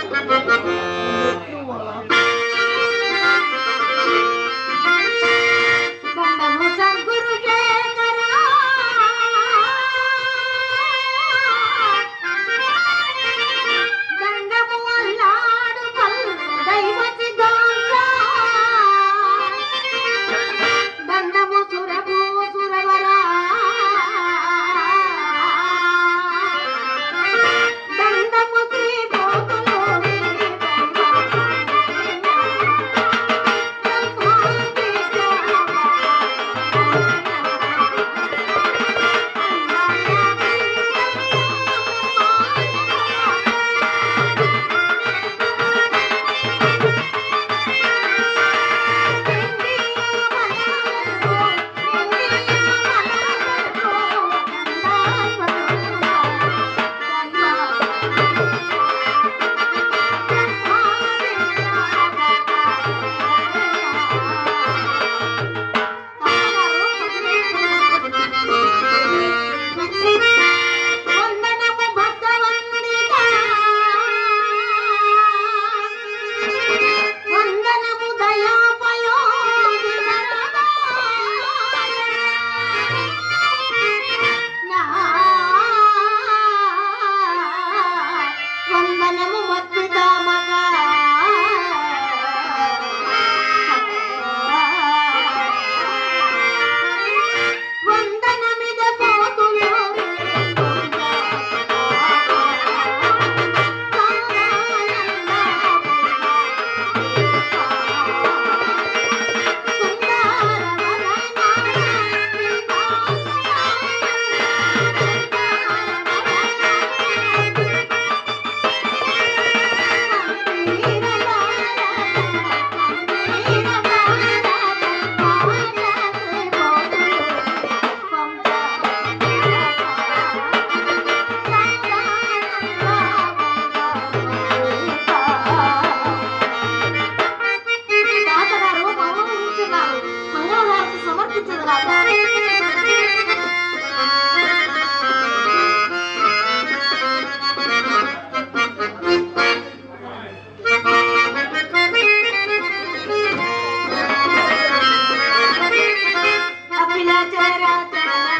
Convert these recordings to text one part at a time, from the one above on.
దండము Bye.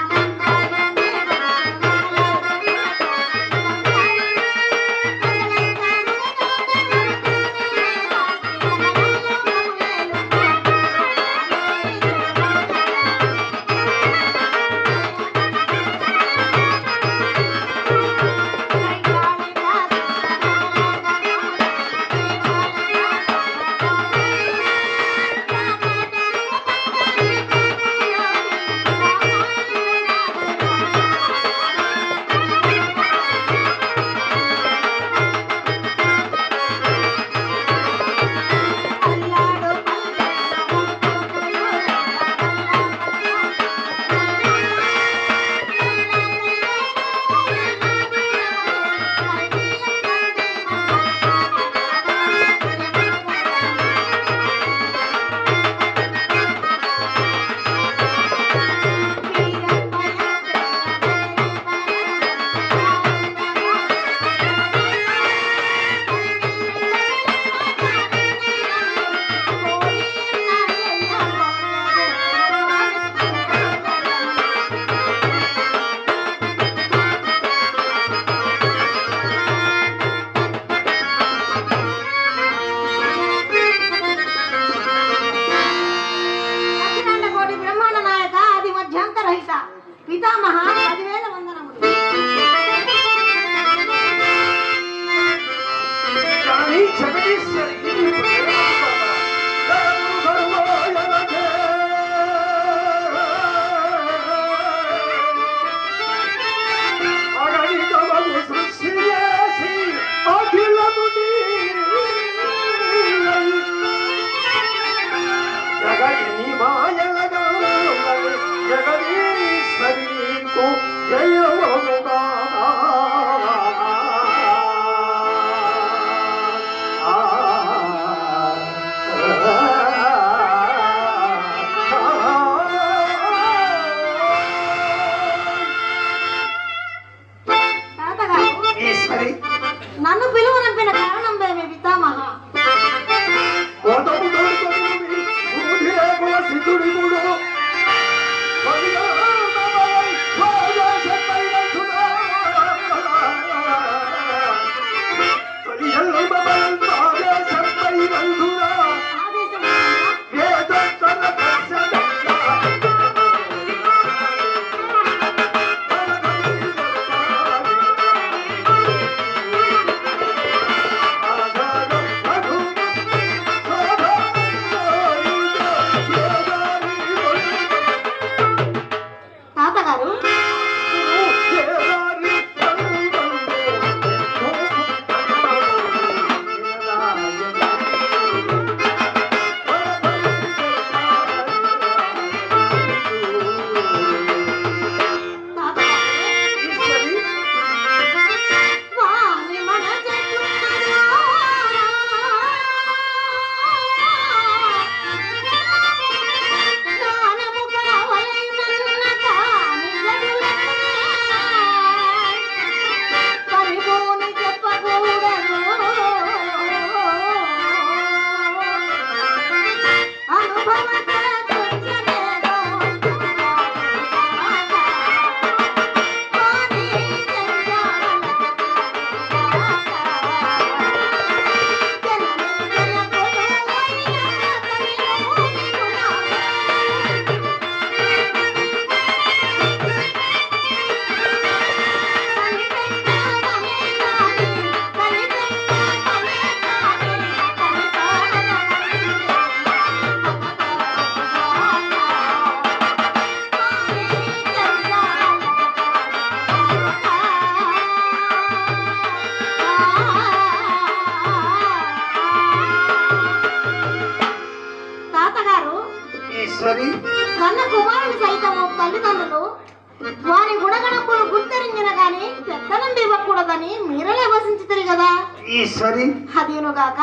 ఈశ్వరి. అదేనుగాక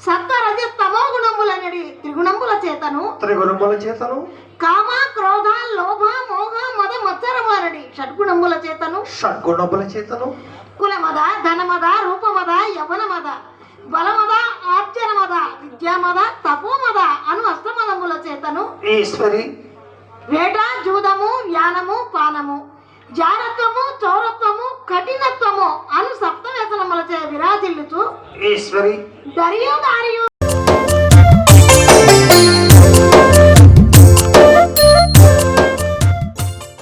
సత్వ రజ తమో గుణములనడి త్రిగుణముల చేతను. త్రిగుణముల చేతను. కామ క్రోధ లోభ మోహ మద మత్సరములనడి షడ్గుణముల చేతను. షడ్గుణముల చేతను. కులమద ధనమద రూపమద యవనమద బలమద ఆర్జనమద విద్యామద తపోమద అను అష్టమదముల చేతను. ఈశ్వరి. వేట జూదము వ్యానము పానము. జారత్వము చౌరత్వము కఠినత్వము అను సప్త వ్యసనములచే విరాజిల్లుచు ఈశ్వరి. దరియు దారియు